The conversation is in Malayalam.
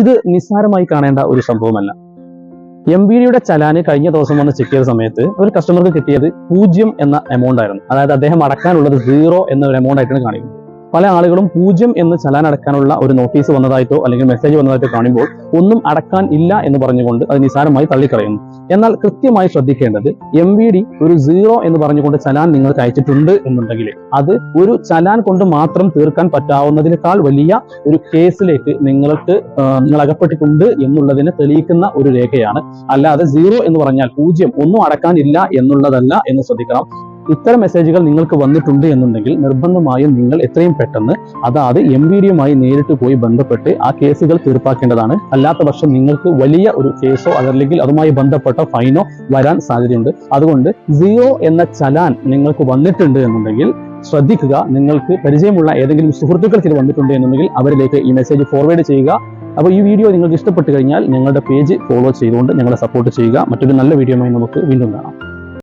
ഇത് നിസ്സാരമായി കാണേണ്ട ഒരു സംഭവമല്ല. എം ബി ഡിയുടെ ചലാന് കഴിഞ്ഞ ദിവസം വന്ന് ചെക്ക് ചെയ്ത സമയത്ത് ഒരു കസ്റ്റമർക്ക് കിട്ടിയത് പൂജ്യം എന്ന എമൗണ്ട് ആയിരുന്നു. അതായത് അദ്ദേഹം അടക്കാനുള്ളത് സീറോ എന്ന ഒരു എമൗണ്ട് ആയിട്ടാണ് കാണിക്കുന്നത്. പല ആളുകളും പൂജ്യം എന്ന് ചലാൻ അടക്കാനുള്ള ഒരു നോട്ടീസ് വന്നതായിട്ടോ അല്ലെങ്കിൽ മെസ്സേജ് വന്നതായിട്ടോ കാണുമ്പോൾ ഒന്നും അടക്കാൻ ഇല്ല എന്ന് പറഞ്ഞുകൊണ്ട് അത് നിസ്സാരമായി തള്ളിക്കളയുന്നു. എന്നാൽ കൃത്യമായി ശ്രദ്ധിക്കേണ്ടത് എം വി ഡി ഒരു സീറോ എന്ന് പറഞ്ഞുകൊണ്ട് ചലാൻ നിങ്ങൾക്ക് അയച്ചിട്ടുണ്ട് എന്നുണ്ടെങ്കിൽ അത് ഒരു ചലാൻ കൊണ്ട് മാത്രം തീർക്കാൻ പറ്റാവുന്നതിനേക്കാൾ വലിയ ഒരു കേസിലേക്ക് നിങ്ങൾക്ക് നിങ്ങൾ അകപ്പെട്ടിട്ടുണ്ട് എന്നുള്ളതിനെ തെളിയിക്കുന്ന ഒരു രേഖയാണ്. അല്ലാതെ സീറോ എന്ന് പറഞ്ഞാൽ പൂജ്യം ഒന്നും അടക്കാനില്ല എന്നുള്ളതല്ല എന്ന് ശ്രദ്ധിക്കണം. ഇത്തരം മെസ്സേജുകൾ നിങ്ങൾക്ക് വന്നിട്ടുണ്ട് എന്നുണ്ടെങ്കിൽ നിർബന്ധമായും നിങ്ങൾ എത്രയും പെട്ടെന്ന് അതാത് എം വി ഡിയുമായി നേരിട്ട് പോയി ബന്ധപ്പെട്ട് ആ കേസുകൾ തീർപ്പാക്കേണ്ടതാണ്. അല്ലാത്ത പക്ഷം നിങ്ങൾക്ക് വലിയ ഒരു കേസോ അതല്ലെങ്കിൽ അതുമായി ബന്ധപ്പെട്ട ഫൈനോ വരാൻ സാധ്യതയുണ്ട്. അതുകൊണ്ട് സിയോ എന്ന ചലാൻ നിങ്ങൾക്ക് വന്നിട്ടുണ്ട് എന്നുണ്ടെങ്കിൽ ശ്രദ്ധിക്കുക നിങ്ങൾക്ക് പരിചയമുള്ള ഏതെങ്കിലും സുഹൃത്തുക്കൾക്ക് ഇത് വന്നിട്ടുണ്ട് എന്നുണ്ടെങ്കിൽ അവരിലേക്ക് ഈ മെസ്സേജ് ഫോർവേഡ് ചെയ്യുക. അപ്പോൾ ഈ വീഡിയോ നിങ്ങൾക്ക് ഇഷ്ടപ്പെട്ട് കഴിഞ്ഞാൽ ഞങ്ങളുടെ പേജ് ഫോളോ ചെയ്തുകൊണ്ട് ഞങ്ങളെ സപ്പോർട്ട് ചെയ്യുക. മറ്റൊരു നല്ല വീഡിയോയുമായി നമുക്ക് വീണ്ടും കാണാം.